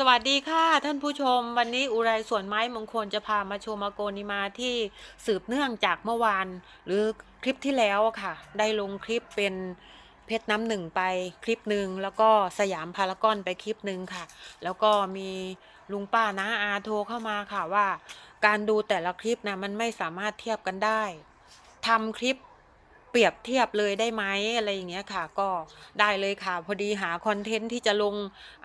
สวัสดีค่ะท่านผู้ชม วันนี้อุไรสวนไม้มงคลจะพามาชมอโกนิมาที่สืบเนื่องจากเมื่อวาน หรือคลิปที่แล้วค่ะ ได้ลงคลิปเป็นเพชรน้ำหนึ่งไปคลิปหนึ่งแล้วก็สยามพารากอนไปคลิปหนึ่งค่ะ แล้วก็มีลุงป้าน้าอาโทรเข้ามาค่ะว่า การดูแต่ละคลิปนะมันไม่สามารถเทียบกันได้ทำคลิป รียบเทียบเลยได้ไหมอะไรอย่างเงี้ยค่ะ ก็ได้เลยค่ะ พอดีหาคอนเทนต์ที่จะลง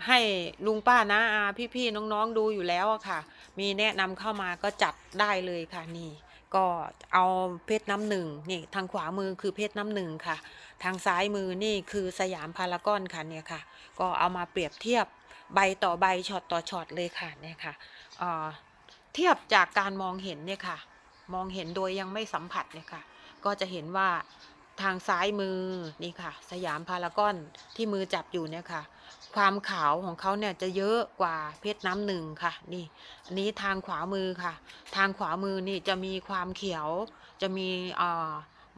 ให้ลุงป้านะอาพี่ๆน้องๆดูอยู่แล้วอะค่ะ มีแนะนำเข้ามาก็จัดได้เลยค่ะนี่ ก็เอาเพชรน้ำหนึ่งนี่ทางขวามือคือเพชรน้ำหนึ่งค่ะ ทางซ้ายมือนี่คือสยามพารากอนค่ะเนี่ยค่ะ ก็เอามาเปรียบเทียบใบต่อใบช็อตต่อช็อตเลยค่ะเนี่ยค่ะเอ่อเทียบจากการมองเห็นเนี่ยค่ะ มองเห็นโดยยังไม่สัมผัสเนี่ยค่ะ ก็จะเห็นว่าทางซ้ายมือนี่ค่ะ สยามพารากอนที่มือจับอยู่เนี่ยค่ะ ความขาวของเขาเนี่ยจะเยอะกว่าเพชรน้ำหนึ่งค่ะ นี่ อันนี้ทางขวามือค่ะ ทางขวามือนี่จะมีความเขียว จะมีอ่อ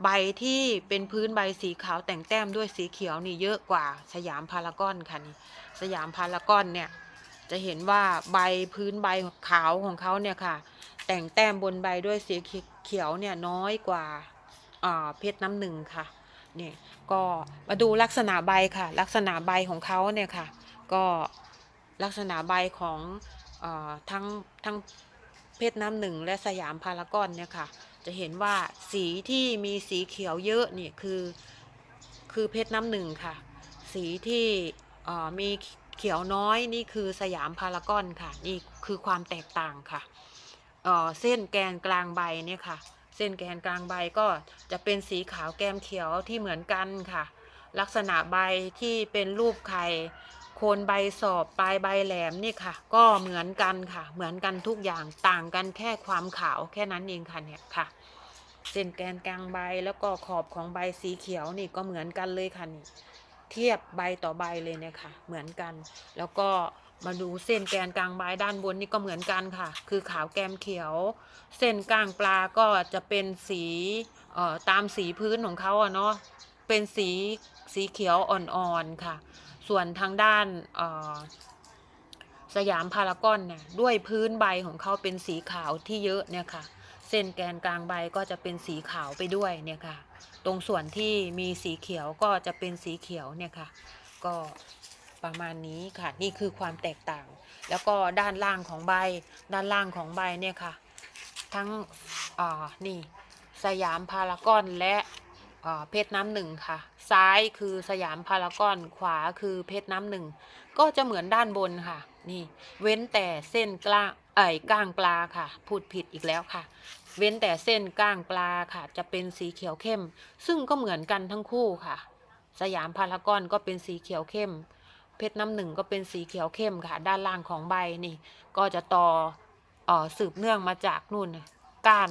ใบที่เป็นพื้นใบสีขาวแต่งแต้มด้วยสีเขียวนี่เยอะกว่าสยามพารากอนค่ะนี่สยามพารากอนเนี่ยจะเห็นว่าใบพื้นใบขาวของเขาเนี่ยค่ะ แต่งแต้มบนใบด้วยสีเขียวเนี่ยน้อยกว่า เพชรน้ำหนึ่งค่ะนี่ก็มาดูลักษณะใบค่ะ ลักษณะใบของเขาเนี่ยค่ะ ก็ลักษณะใบของอทั้งทั้งเพชรน้ำหนึ่งและสยามพารากอนเนี่ยค่ะ จะเห็นว่าสีที่มีสีเขียวเยอะนี่คือคือเพชรน้ำหนึ่งค่ะ สีที่มีเขียวน้อยนี่คือสยามพารากอนค่ะ นี่คือความแตกต่างค่ะเเส้นแกนกลางใบเนี่ยค่ะ เส้นแกนกลางใบก็จะเป็นสีขาวแก้มเขียวที่เหมือนกันค่ะ ลักษณะใบที่เป็นรูปไข่โคนใบสอบปลายใบแหลมนี่ค่ะ ก็เหมือนกันค่ะ เหมือนกันทุกอย่างต่างกันแค่ความขาวแค่นั้นเองค่ะเนี่ยค่ะ เส้นแกนกลางใบแล้วก็ขอบของใบสีเขียวนี่ก็เหมือนกันเลยค่ะนี่ เทียบใบต่อใบเลยเนี่ยค่ะ เหมือนกัน แล้วก็มาดูเส้นแกนกลางใบด้านบนนี่ก็เหมือนกันค่ะ คือขาวแกมเขียว เส้นกลางปลาก็จะเป็นสีเอ่อตามสีพื้นของเขาอะเนาะเป็นสีสีเขียวอ่อนๆค่ะ ส่วนทางด้านเอ่อสยามพารากอนเนี่ยด้วยพื้นใบของเขาเป็นสีขาวที่เยอะเนี่ยค่ะ เส้นแกนกลางใบก็จะเป็นสีขาวไปด้วยเนี่ยค่ะ ตรงส่วนที่มีสีเขียวก็จะเป็นสีเขียวเนี่ยค่ะ ก็ประมาณนี้ค่ะ นี่คือความแตกต่าง แล้วก็ด้านล่างของใบ ด้านล่างของใบเนี่ยค่ะ ทั้งอ่านี่สยามพารากอนและเพชรน้ำหนึ่งค่ะ ซ้ายคือสยามพารากอนขวาคือเพชรน้ำหนึ่งก็จะเหมือนด้านบนค่ะ นี่ เว้นแต่เส้นกล้างเอ่ยก้างปลาค่ะ พูดผิดอีกแล้วค่ะ เว้นแต่เส้นก้างปลาค่ะ จะเป็นสีเขียวเข้ม ซึ่งก็เหมือนกันทั้งคู่ค่ะ สยามพารากอนก็เป็นสีเขียวเข้ม เพชรน้ำหนึ่งก็เป็นสีเขียวเข้มค่ะ ด้านล่างของใบนี่ ก็จะต่อออสืบเนื่องมาจากนู่นก้าน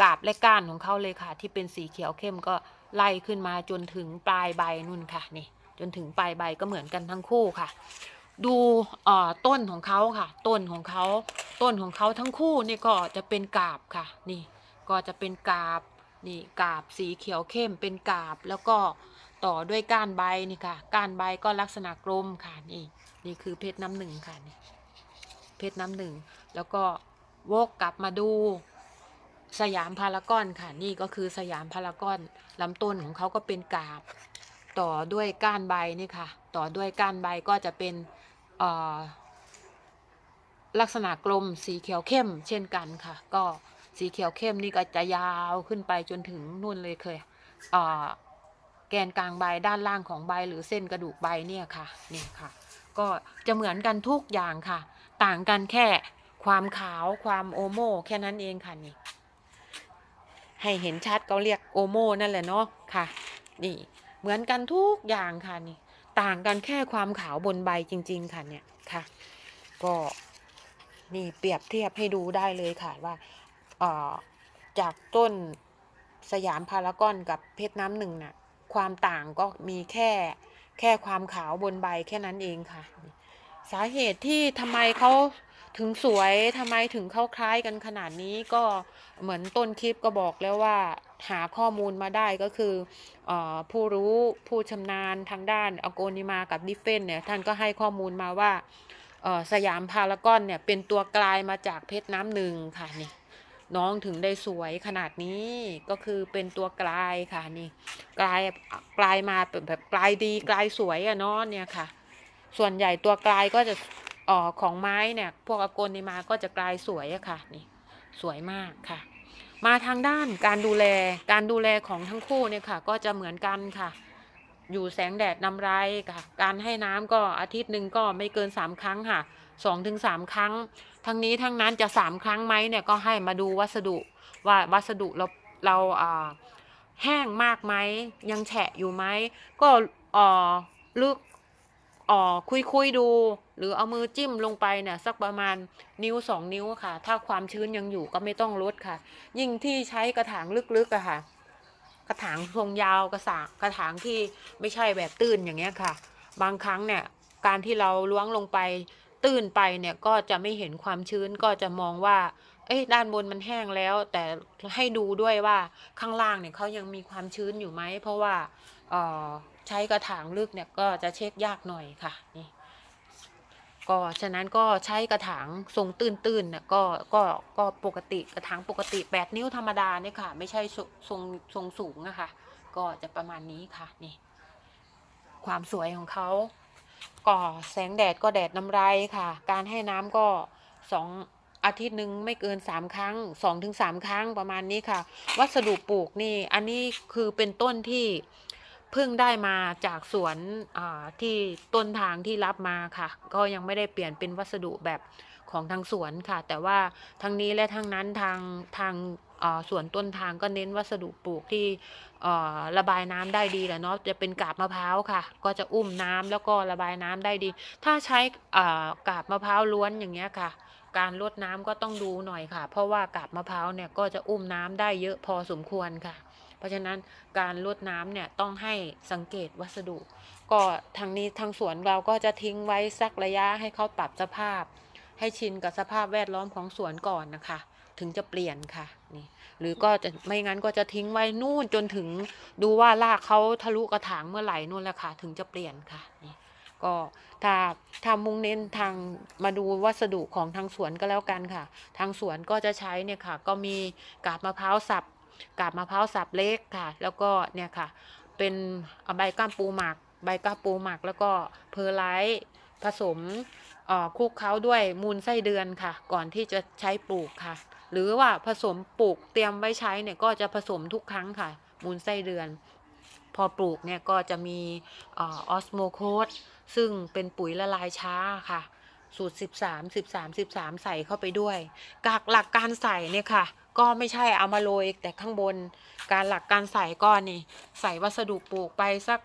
กาบและก้านของเขาเลยค่ะ ที่เป็นสีเขียวเข้มก็ไล่ขึ้นมาจนถึงปลายใบนู่นค่ะนี่ จนถึงปลายใบก็เหมือนกันทั้งคู่ค่ะ ดูต้นของเขาค่ะ ต้นของเขาต้นของเขาทั้งคู่นี่ก็จะเป็นกาบค่ะ นี่ก็จะเป็นกาบนี่กาบสีเขียวเข้มเป็นกาบแล้วก็ต่อด้วยก้านใบนี่ค่ะ ก้านใบก็ลักษณะกลมค่ะนี่นี่คือเพชรน้ำหนึ่งค่ะนี่เพชรน้ำหนึ่งแล้วก็วกกลับมาดูสยามพารากอนค่ะนี่ก็คือสยามพารากอนลำต้นของเขาก็เป็นกาบ ต่อด้วยก้านใบนี่ค่ะ ต่อด้วยก้านใบก็จะเป็น ลักษณะกลมสีเขียวเข้ม เช่นกันค่ะ ก็สีเขียวเข้มนี่ก็จะยาวขึ้นไปจนถึงนู่นเลยเคยแกนกลางใบด้านล่างของใบหรือเส้นกระดูกใบเนี่ยค่ะนี่ค่ะ ก็จะเหมือนกันทุกอย่างค่ะ ต่างกันแค่ความขาวความโอโมแค่นั้นเองค่ะนี่ ให้เห็นชัดก็เรียกโอโมนั่นแหละเนาะค่ะ นี่เหมือนกันทุกอย่างค่ะนี่ ต่างกันแค่ความขาวบนใบจริง ๆ ค่ะเนี่ยค่ะ ก็นี่เปรียบเทียบให้ดูได้เลยค่ะว่าจากต้นสยามพารากอนกับเพชรน้ำหนึ่งน่ะความต่างก็มีแค่แค่ความขาวบนใบแค่นั้นเองค่ะ สาเหตุที่ทำไมเขา ถึงสวยทำไมถึงเข้าคล้ายกันขนาดนี้ก็เหมือนต้นคลิปก็บอกแล้วว่าหาข้อมูลมาได้ก็คืออผู้รู้ผู้ชำนาญทางด้านอโกนิมากับดิฟเฟนเนี่ยท่านก็ให้ข้อมูลมาว่าสยามพารากอนเนี่ยเป็นตัวกลายมาจากเพชรน้ำหนึ่งค่ะนี่น้องถึงได้สวยขนาดนี้ก็คือเป็นตัวกลายค่ะนี่กลายกลายมาแบบกลายดีกลายสวยอะเนาะเนี่ยค่ะ ส่วนใหญ่ตัวกลายก็จะ ออของไม้เนี่ยพวกอากลนี่มาก็จะกลายสวยอะค่ะนี่สวยมากค่ะ มาทางด้านการดูแลการดูแลของทั้งคู่เนี่ยค่ะ ก็จะเหมือนกันค่ะ อยู่แสงแดดนำไรค่ะ การให้น้ำก็อาทิตย์หนึ่งก็ไม่เกินสามครั้งค่ะสองถึงสามครั้ง ทั้งนี้ทั้งนั้นจะสามครั้งไหมเนี่ยก็ให้มาดูวัสดุว่าวัสดุเราเราแห้งมากไหมยังแฉะอยู่ไหมก็ลึกคุยคุยดู หรือเอามือจิ้มลงไปเนี่ยสักประมาณนิ้วสองนิ้วค่ะ ถ้าความชื้นยังอยู่ก็ไม่ต้องลดค่ะ ยิ่งที่ใช้กระถางลึกๆอะค่ะ กระถางทรงยาวกระสากระถางที่ไม่ใช่แบบตื้นอย่างเงี้ยค่ะ บางครั้งเนี่ยการที่เราล้วงลงไปตื้นไปเนี่ยก็จะไม่เห็นความชื้นก็จะมองว่า เอ้ยด้านบนมันแห้งแล้ว แต่ให้ดูด้วยว่าข้างล่างเนี่ยเขายังมีความชื้นอยู่ไหมเพราะว่าเออใช้กระถางลึกเนี่ยก็จะเช็คยากหน่อยค่ะนี่ ก็ฉะนั้นก็ใช้กระถางทรงตื้นๆเนี่ยก็ก็ก็ปกติกระถางปกติ 8 นิ้วธรรมดาเนี่ยค่ะ ไม่ใช่ทรงทรงสูงอะคะก็จะประมาณนี้ค่ะนี่ ความสวยของเขาก็แสงแดดก็แดดน้ำไรค่ะ การให้น้ำก็สองอาทิตย์หนึ่งไม่เกินสามครั้งสองถึงสามครั้งประมาณนี้ค่ะ วัสดุปลูกนี่ อันนี้คือเป็นต้นที่ เพิ่งได้มาจากสวนที่ต้นทางที่รับมาค่ะ ก็ยังไม่ได้เปลี่ยนเป็นวัสดุแบบของทางสวนค่ะ แต่ว่าทั้งนี้และทั้งนั้นทางทางอ่าสวนต้นทางก็เน้นวัสดุปลูกที่ระบายน้ำได้ดีแหละเนาะจะเป็นกาบมะพร้าวค่ะ ก็จะอุ้มน้ำแล้วก็ระบายน้ำได้ดี ถ้าใช้กาบมะพร้าวล้วนอย่างเงี้ยค่ะ การลดน้ำก็ต้องดูหน่อยค่ะ เพราะว่ากาบมะพร้าวเนี่ยก็จะอุ้มน้ำได้เยอะพอสมควรค่ะ เพราะฉะนั้นการลดน้ำเนี่ยต้องให้สังเกตวัสดุ ก็ทางนี้ทางสวนเราก็จะทิ้งไว้สักระยะให้เขาปรับสภาพ ให้ชินกับสภาพแวดล้อมของสวนก่อนนะคะ ถึงจะเปลี่ยนค่ะนี่หรือก็จะไม่งั้นก็จะทิ้งไว้นู่นจนถึงดูว่ารากเขาทะลุกระถางเมื่อไหร่นู่นแหละค่ะ ถึงจะเปลี่ยนค่ะนี่ก็ถ้าถ้ามุ่งเน้นทางมาดูวัสดุของทางสวนก็แล้วกันค่ะ ทางสวนก็จะใช้เนี่ยค่ะ ก็มีกาบมะพร้าวสับ กาบมะพร้าวสับเล็กค่ะ แล้วก็เนี่ยค่ะ เป็นใบก้ามปูหมัก ใบก้ามปูหมัก แล้วก็เพอร์ไลท์ผสมคลุกเคล้าด้วยมูลไส้เดือนค่ะ ก่อนที่จะใช้ปลูกค่ะ หรือว่าผสมปลูกเตรียมไว้ใช้เนี่ยก็จะผสมทุกครั้งค่ะ มูลไส้เดือน พอปลูกเนี่ยก็จะมีออสโมโคสซึ่งเป็นปุ๋ยละลายช้าค่ะ สูตร 13 13 13 ใส่เข้าไปด้วยกากหลักการใส่เนี่ยค่ะ ก็ไม่ใช่เอามาโรยแต่ข้างบนการหลักการใส่ก็นี่ใส่วัสดุปลูกไปสัก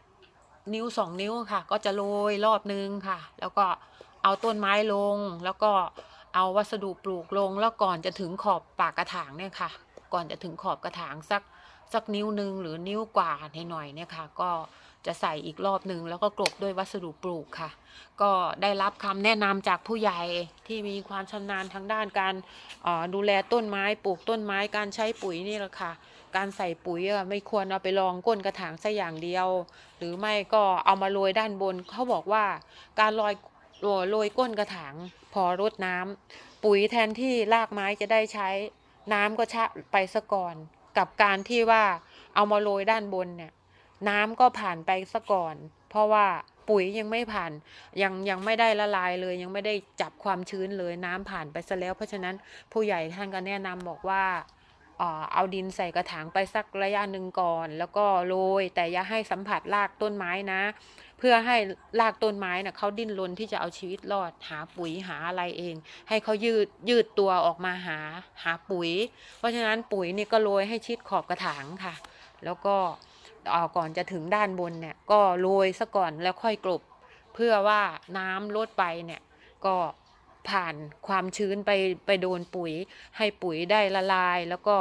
นิ้วสองนิ้วค่ะ ก็จะโรยรอบนึงค่ะ แล้วก็เอาต้นไม้ลง แล้วก็เอาวัสดุปลูกลง แล้วก่อนจะถึงขอบปากกระถางเนี่ยค่ะ ก่อนจะถึงขอบกระถางสักสักนิ้วหนึ่งหรือนิ้วกว่าหน่อยๆเนี่ยค่ะ ก็ จะใส่อีกรอบหนึ่งแล้วก็กลบด้วยวัสดุปลูกค่ะ ก็ได้รับคำแนะนำจากผู้ใหญ่ที่มีความชำนาญทางด้านการดูแลต้นไม้ปลูกต้นไม้การใช้ปุ๋ยนี่แหละค่ะ การใส่ปุ๋ยไม่ควรเอาไปรองก้นกระถางซะอย่างเดียว หรือไม่ก็เอามาโรยด้านบน เขาบอกว่าการลอยโรยโรยก้นกระถางพอรดน้ำปุ๋ยแทนที่รากไม้จะได้ใช้น้ำก็ชะไปซะก่อน กับการที่ว่าเอามาโรยด้านบนเนี่ย น้ำก็ผ่านไปซะก่อน เพราะว่าปุ๋ยยังไม่ผ่านยังยังไม่ได้ละลายเลย ยังไม่ได้จับความชื้นเลยน้ำผ่านไปซะแล้ว เพราะฉะนั้นผู้ใหญ่ท่านก็แนะนำบอกว่าเอาดินใส่กระถางไปสักระยะหนึ่งก่อน แล้วก็โรยแต่อย่าให้สัมผัสรากต้นไม้นะ เพื่อให้รากต้นไม้น่ะเขาดิ้นรนที่จะเอาชีวิตรอดหาปุ๋ยหาอะไรเอง ให้เขายืดยืดตัวออกมาหาหาปุ๋ย เพราะฉะนั้นปุ๋ยนี่ก็โรยให้ชิดขอบกระถางค่ะ แล้วก็ ก่อนจะถึงด้านบนเนี่ยก็โรยซะก่อนแล้วค่อยกลบ เพื่อว่าน้ำลดไปเนี่ยก็ผ่านความชื้นไปไปโดนปุ๋ย ให้ปุ๋ยได้ละลาย แล้วก็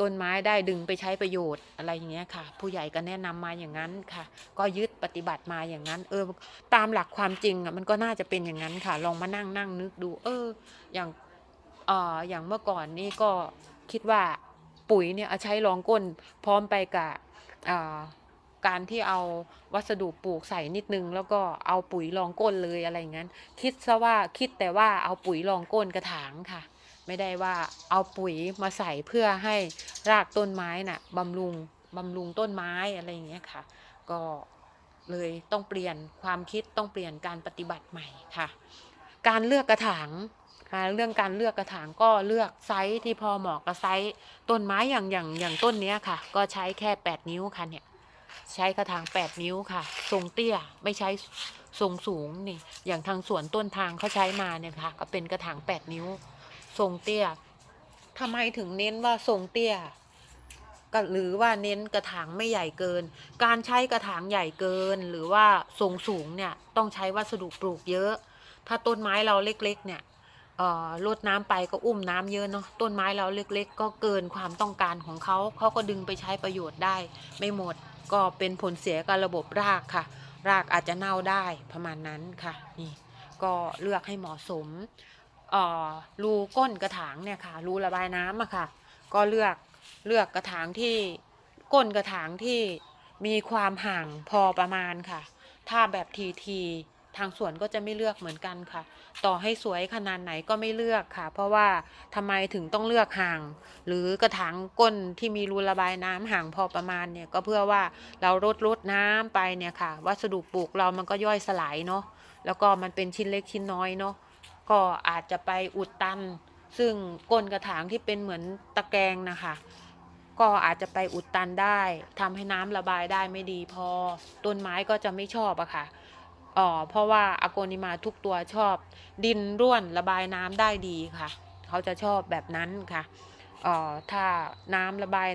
ต้นไม้ได้ดึงไปใช้ประโยชน์อะไรอย่างเงี้ยค่ะ ผู้ใหญ่ก็แนะนำมาอย่างนั้นค่ะ ก็ยึดปฏิบัติมาอย่างนั้น เออ ตามหลักความจริงอะมันก็น่าจะเป็นอย่างนั้นค่ะ ลองมานั่งนั่งนึกดู เออ อย่างเอ่ออย่างเมื่อก่อนนี่ก็คิดว่าปุ๋ยเนี่ยเอาใช้รองก้นพร้อมไปกับ การที่เอาวัสดุปลูกใส่นิดนึง แล้วก็เอาปุ๋ยรองก้นเลยอะไรอย่างนั้น คิดซะว่าคิดแต่ว่าเอาปุ๋ยรองก้นกระถางค่ะ ไม่ได้ว่าเอาปุ๋ยมาใส่เพื่อให้รากต้นไม้น่ะบำรุงบำรุงต้นไม้อะไรอย่างเงี้ยค่ะ ก็เลยต้องเปลี่ยนความคิดต้องเปลี่ยนการปฏิบัติใหม่ค่ะ การเลือกกระถาง ค่ะเรื่องการเลือกกระถางก็เลือกไซส์ที่พอเหมาะกับไซส์ต้นไม้อย่างอย่างอย่างต้นนี้ค่ะ ก็ใช้แค่ 8 นิ้วค่ะเนี่ยใช้กระถาง 8 นิ้วค่ะ ทรงเตี้ยไม่ใช้ทรงสูงนี่อย่างทางสวนต้นทางเขาใช้มาเนี่ยค่ะ ก็เป็นกระถาง 8 นิ้ว ทรงเตี้ยทำไมถึงเน้นว่าทรงเตี้ยก็หรือว่าเน้นกระถางไม่ใหญ่เกิน การใช้กระถางใหญ่เกิน หรือว่าทรงสูงเนี่ยต้องใช้วัสดุปลูกเยอะ ถ้าต้นไม้เราเล็กๆเนี่ย เอ่อรดน้ำไปก็อุ้มน้ำเยอะเนาะต้นไม้เราเล็กๆ ก็เกินความต้องการของเขาเขาก็ดึงไปใช้ประโยชน์ได้ ไม่หมดก็เป็นผลเสียกับระบบรากค่ะ รากอาจจะเน่าได้ประมาณนั้นค่ะนี่ก็เลือกให้เหมาะสมรูก้นกระถางเนี่ยค่ะรูระบายน้ำอะค่ะ ก็เลือกเลือกกระถางที่ก้นกระถางที่มีความห่างพอประมาณค่ะ ถ้าแบบทีที ทางสวนก็จะไม่เลือกเหมือนกันค่ะ ต่อให้สวยขนาดไหนก็ไม่เลือกค่ะ เพราะว่าทำไมถึงต้องเลือกห่าง หรือกระถางก้นที่มีรูระบายน้ำห่างพอประมาณเนี่ยก็เพื่อว่าเรารดรดน้ำไปเนี่ยค่ะ วัสดุปลูกเรามันก็ย่อยสลายเนาะแล้วก็มันเป็นชิ้นเล็กชิ้นน้อยเนาะก็อาจจะไปอุดตัน ซึ่งก้นกระถางที่เป็นเหมือนตะแกรงนะคะก็อาจจะไปอุดตันได้ทำให้น้ำระบายได้ไม่ดีพอต้นไม้ก็จะไม่ชอบอะค่ะ อ๋อเพราะว่าอโกนิมาทุกตัวชอบ ดินร่วนระบายน้ำได้ดีค่ะ เขาจะชอบแบบนั้นค่ะเอ่อถ้าน้ำระบาย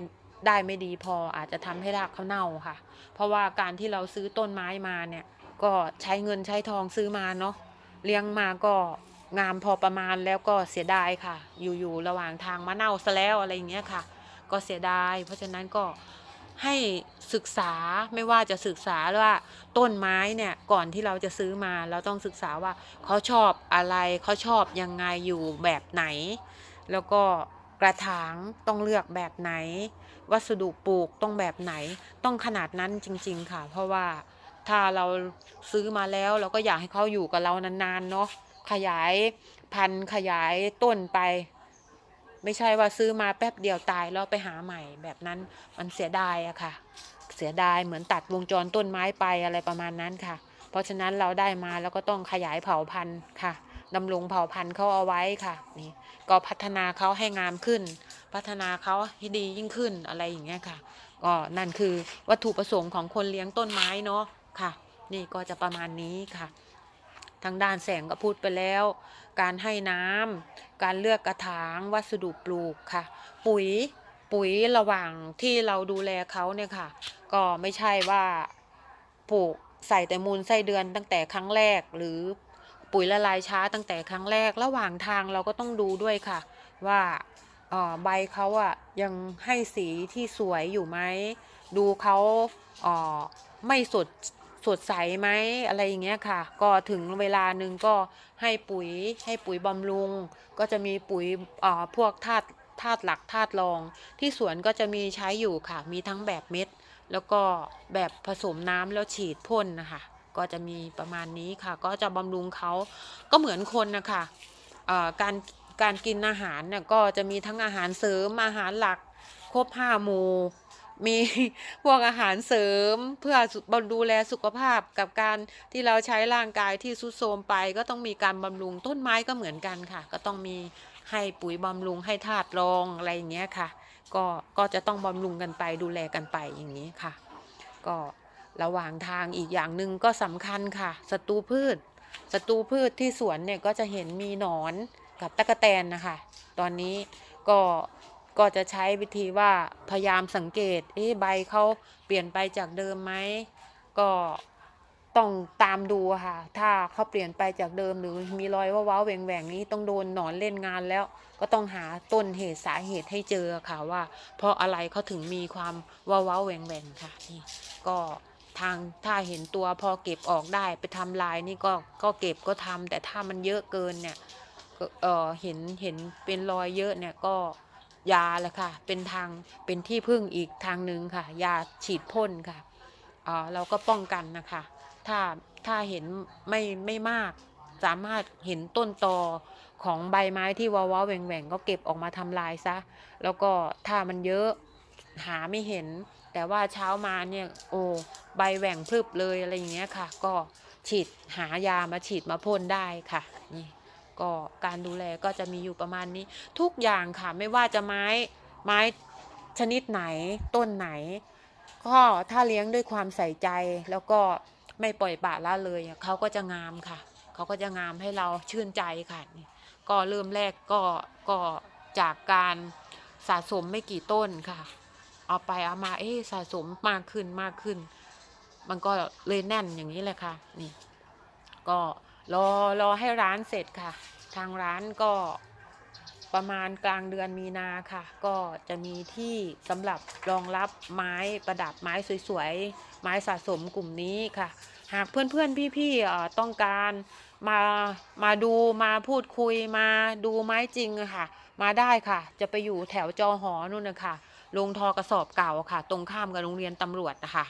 ได้ไม่ดีพออาจจะทำให้รากเขาเน่าค่ะ เพราะว่าการที่เราซื้อต้นไม้มาเนี่ย ก็ใช้เงินใช้ทองซื้อมาเนาะเลี้ยงมาก็งามพอประมาณแล้วก็เสียดายค่ะ อยู่ๆระหว่างทางมะเน่าซะแล้วอะไรอย่างเงี้ยค่ะ ก็เสียดาย เพราะฉะนั้นก็ ให้ศึกษาไม่ว่าจะศึกษาว่าต้นไม้เนี่ยก่อนที่เราจะซื้อมาเราต้องศึกษาว่าเขาชอบอะไรเขาชอบยังไงอยู่แบบไหน แล้วก็กระถางต้องเลือกแบบไหน วัสดุปลูกต้องแบบไหน ต้องขนาดนั้นจริง ๆ ค่ะ เพราะว่าถ้าเราซื้อมาแล้วเราก็อยากให้เขาอยู่กับเรานานๆเนาะขยายพันธุ์ขยายต้นไป ไม่ใช่ว่าซื้อมาแป๊บเดียวตายแล้วไปหาใหม่แบบนั้นมันเสียดายอะค่ะ เสียดายเหมือนตัดวงจรต้นไม้ไปอะไรประมาณนั้นค่ะ เพราะฉะนั้นเราได้มาแล้วก็ต้องขยายเผ่าพันธุ์ค่ะดำรงเผ่าพันธุ์เขาเอาไว้ค่ะนี่ก็พัฒนาเขาให้งามขึ้น พัฒนาเขาให้ดียิ่งขึ้นอะไรอย่างเงี้ยค่ะก็นั่นคือวัตถุประสงค์ของคนเลี้ยงต้นไม้เนาะค่ะ นี่ก็จะประมาณนี้ค่ะ ทางด้านแสงก็พูดไปแล้ว การให้น้ำการเลือกกระถางวัสดุปลูกค่ะ ปุ๋ยปุ๋ยระหว่างที่เราดูแลเขาเนี่ยค่ะ ก็ไม่ใช่ว่าปลูกใส่แต่มูลไส้เดือนตั้งแต่ครั้งแรก หรือปุ๋ยละลายช้าตั้งแต่ครั้งแรก ระหว่างทางเราก็ต้องดูด้วยค่ะ ว่าใบเขาอะยังให้สีที่สวยอยู่ไหมดูเขาไม่สด สดใสไหมอะไรอย่างเงี้ยค่ะ ก็ถึงเวลาหนึ่งก็ให้ปุ๋ยให้ปุ๋ยบำรุง ก็จะมีปุ๋ยอ่อพวกธาตุธาตุหลักธาตุรอง ที่สวนก็จะมีใช้อยู่ค่ะ มีทั้งแบบเม็ด แล้วก็แบบผสมน้ำแล้วฉีดพ่นนะคะก็จะมีประมาณนี้ค่ะ ก็จะบำรุงเขาก็เหมือนคนนะคะอ่อการการกินอาหารเนี่ยก็จะมีทั้งอาหารเสริมอาหารหลักครบห้าหมู่ มีพวกอาหารเสริมเพื่อสุบำดูแลสุขภาพกับการที่เราใช้ร่างกายที่สุดโทรมไป ก็ต้องมีการบำรุงต้นไม้ก็เหมือนกันค่ะ ก็ต้องมีให้ปุ๋ยบำรุงให้ธาตุรองอะไรอย่างเงี้ยค่ะ ก็ก็จะต้องบำรุงกันไปดูแลกันไปอย่างนี้ค่ะ ก็ระหว่างทางอีกอย่างหนึ่งก็สำคัญค่ะศัตรูพืชศัตรูพืชที่สวนเนี่ยก็จะเห็นมีหนอนกับตะกะแตนนะคะ ตอนนี้ก็ ก็จะใช้วิธีว่าพยายามสังเกต เอ๊ะใบเขาเปลี่ยนไปจากเดิมไหม ก็ต้องตามดูค่ะ ถ้าเขาเปลี่ยนไปจากเดิมหรือมีรอยว้าวแหว่งแหว่งนี้ต้องโดนหนอนเล่นงานแล้ว ก็ต้องหาต้นเหตุสาเหตุให้เจอค่ะว่า เพราะอะไรเขาถึงมีความว้าวแหว่งแหว่งค่ะนี่ก็ทางถ้าเห็นตัวพอเก็บออกได้ไปทำลายนี่ก็ก็เก็บก็ทำแต่ถ้ามันเยอะเกินเนี่ยเออเห็นเห็นเป็นรอยเยอะเนี่ยก็ ยาแหละค่ะ เป็นทางเป็นที่พึ่งอีกทางหนึ่งค่ะ ยาฉีดพ่นค่ะเราก็ป้องกันนะคะ ถ้าถ้าเห็นไม่ไม่มาก สามารถเห็นต้นตอของใบไม้ที่ว้าวๆแหว่งก็เก็บออกมาทำลายซะ แล้วก็ถ้ามันเยอะหาไม่เห็น แต่ว่าเช้ามาเนี่ยโอ้ใบแหว่งพรึบเลยอะไรอย่างเงี้ยค่ะ ก็ฉีดหายามาฉีดมาพ่นได้ค่ะ ก็การดูแลก็จะมีอยู่ประมาณนี้ทุกอย่างค่ะไม่ว่าจะไม้ไม้ชนิดไหนต้นไหน ก็ถ้าเลี้ยงด้วยความใส่ใจแล้วก็ไม่ปล่อยปละละเลยเขาก็จะงามค่ะเขาก็จะงามให้เราชื่นใจค่ะก็เริ่มแรกก็ก็จากการสะสมไม่กี่ต้นค่ะ เอาไปเอามาเอ๊ะสะสมมากขึ้นมากขึ้น มันก็เลยแน่นอย่างนี้เลยค่ะนี่ก็ รอรอให้ร้านเสร็จค่ะ ทางร้านก็ประมาณกลางเดือนมีนาค่ะ ก็จะมีที่สำหรับรองรับไม้ประดับไม้สวยๆ ไม้สะสมกลุ่มนี้ค่ะ หากเพื่อนๆ พี่ๆต้องการมามาดูมาพูดคุยมาดูไม้จริงค่ะ มาได้ค่ะ จะไปอยู่แถวจอหอนู่นนะคะลงทอกระสอบเก่าค่ะ ตรงข้ามกับโรงเรียนตำรวจนะคะ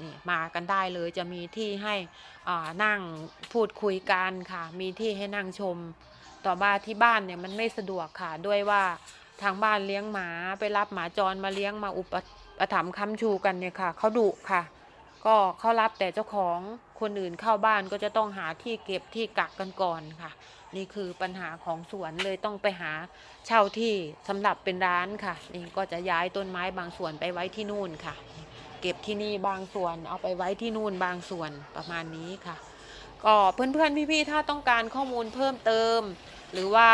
นี่มากันได้เลยจะมีที่ให้นั่งพูดคุยกันค่ะ มีที่ให้นั่งชม ต่อมาที่บ้านเนี่ยมันไม่สะดวกค่ะ ด้วยว่าทางบ้านเลี้ยงหมาไปรับหมาจรมาเลี้ยงมาอุปถัมภ์ค้ำชูกันเนี่ยค่ะเขาดุค่ะ ก็เขารับแต่เจ้าของคนอื่นเข้าบ้านก็จะต้องหาที่เก็บที่กักกันก่อนค่ะ นี่คือปัญหาของสวนเลยต้องไปหาเช่าที่สำหรับเป็นร้านค่ะ นี่ก็จะย้ายต้นไม้บางส่วนไปไว้ที่นู่นค่ะ เก็บที่นี่บางส่วน เอาไปไว้ที่นู่นบางส่วนประมาณนี้ค่ะ ก็เพื่อนๆพี่ๆถ้าต้องการข้อมูลเพิ่มเติม หรือว่า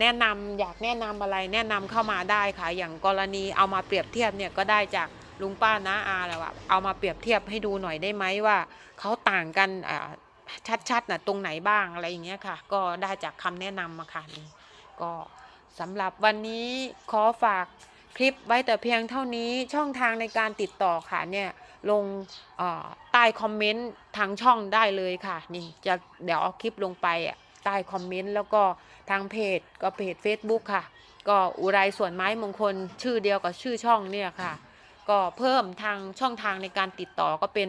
แนะนำอยากแนะนำอะไรแนะนำเข้ามาได้ค่ะ อย่างกรณีเอามาเปรียบเทียบเนี่ยก็ได้จากลุงป้าน้าอาแล้วอะเอามาเปรียบเทียบให้ดูหน่อยได้ไหมว่าเขาต่างกันชัดๆนะตรงไหนบ้างอะไรอย่างเงี้ยค่ะ ก็ได้จากคำแนะนำมาค่ะนี่ก็สำหรับวันนี้ขอฝาก คลิปไว้แต่เพียงเท่านี้ช่องทางในการติดต่อค่ะเนี่ยลงใต้คอมเมนต์ทางช่องได้เลยค่ะ นี่จะเดี๋ยวเอาคลิปลงไปใต้คอมเมนต์แล้วก็ทางเพจก็เพจ Facebook ค่ะ ก็อุไรสวนไม้มงคลชื่อเดียวกับชื่อช่องเนี่ยค่ะ ก็เพิ่มทางช่องทางในการติดต่อก็เป็น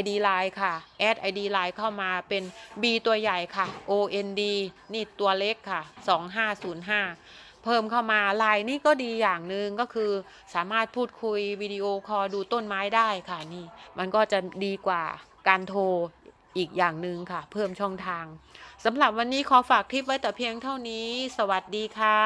ID Line ค่ะแอด ID Line เข้ามาเป็น B ตัวใหญ่ค่ะ O N D นี่ตัวเล็กค่ะ 2505 เพิ่มเข้ามาไลน์นี่ก็ดีอย่างหนึ่งก็คือสามารถพูดคุยวิดีโอคอลดูต้นไม้ได้ค่ะนี่ มันก็จะดีกว่าการโทรอีกอย่างหนึ่งค่ะ เพิ่มช่องทางสำหรับวันนี้ขอฝากคลิปไว้แต่เพียงเท่านี้ สวัสดีค่ะ